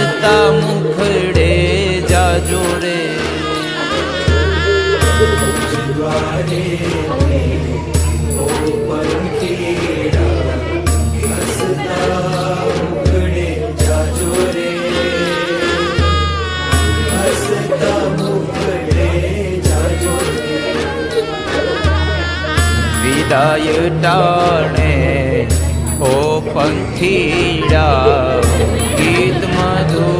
હસતા મુખડે જાજો રે વિદાય ટાણે ઓ પંખીડા ગીત મધુરા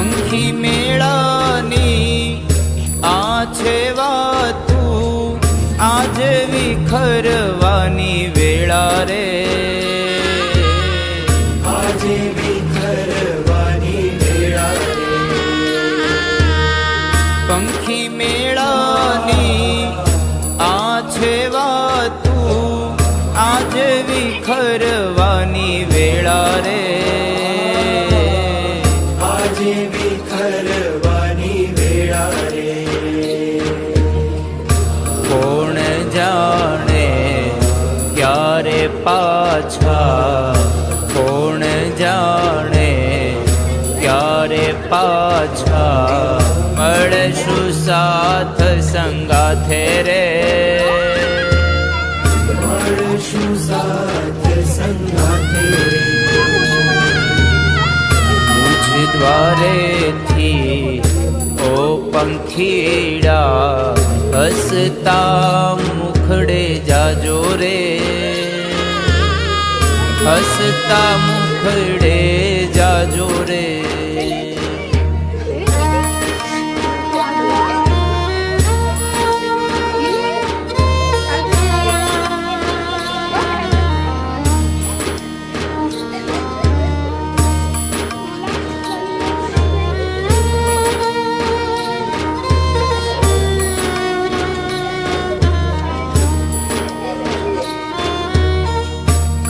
પંખી મેળાની આ છે વાતું. આજે વિખરવાની વેળા રે. આજે વિખરવાની વેળા રે કોણ જાણે ક્યારે પાછા? કોણ જાણે ક્યારે પાછા? મળશું સાથ સંગાથે રે. મળશું સાથ સંગાથે મુझ પંખીડા હસતા મુખડે જાજો રે. હસતા મુખડે જાજો રે.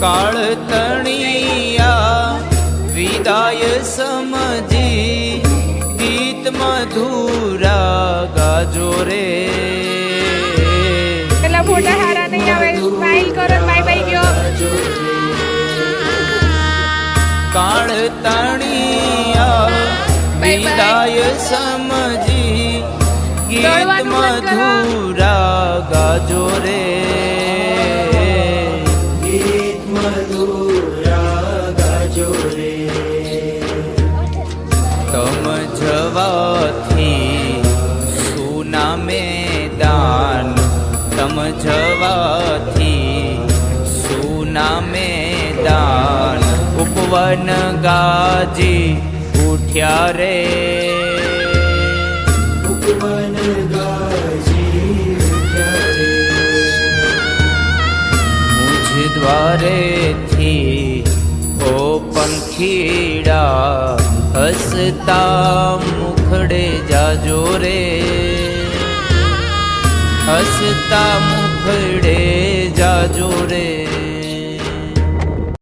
કાળ તણિયા વિદાય સમજી ગીત મધુરા ગાજો રે પેલા ફોટા હારા નહીં આવે સ્માઈલ કરો બાય બાય ગયો કાળ તણિયા વિદાય સમજી ગીત. મધુરા ગાજો રે ઉપવન ગાજી ઉઠ્યા રે. ઉપવન ગાજી રે. મુझ દ્વારેથી ઓ પંખીડા હસતા મુખડે જાજો રે. હસતા મુખડે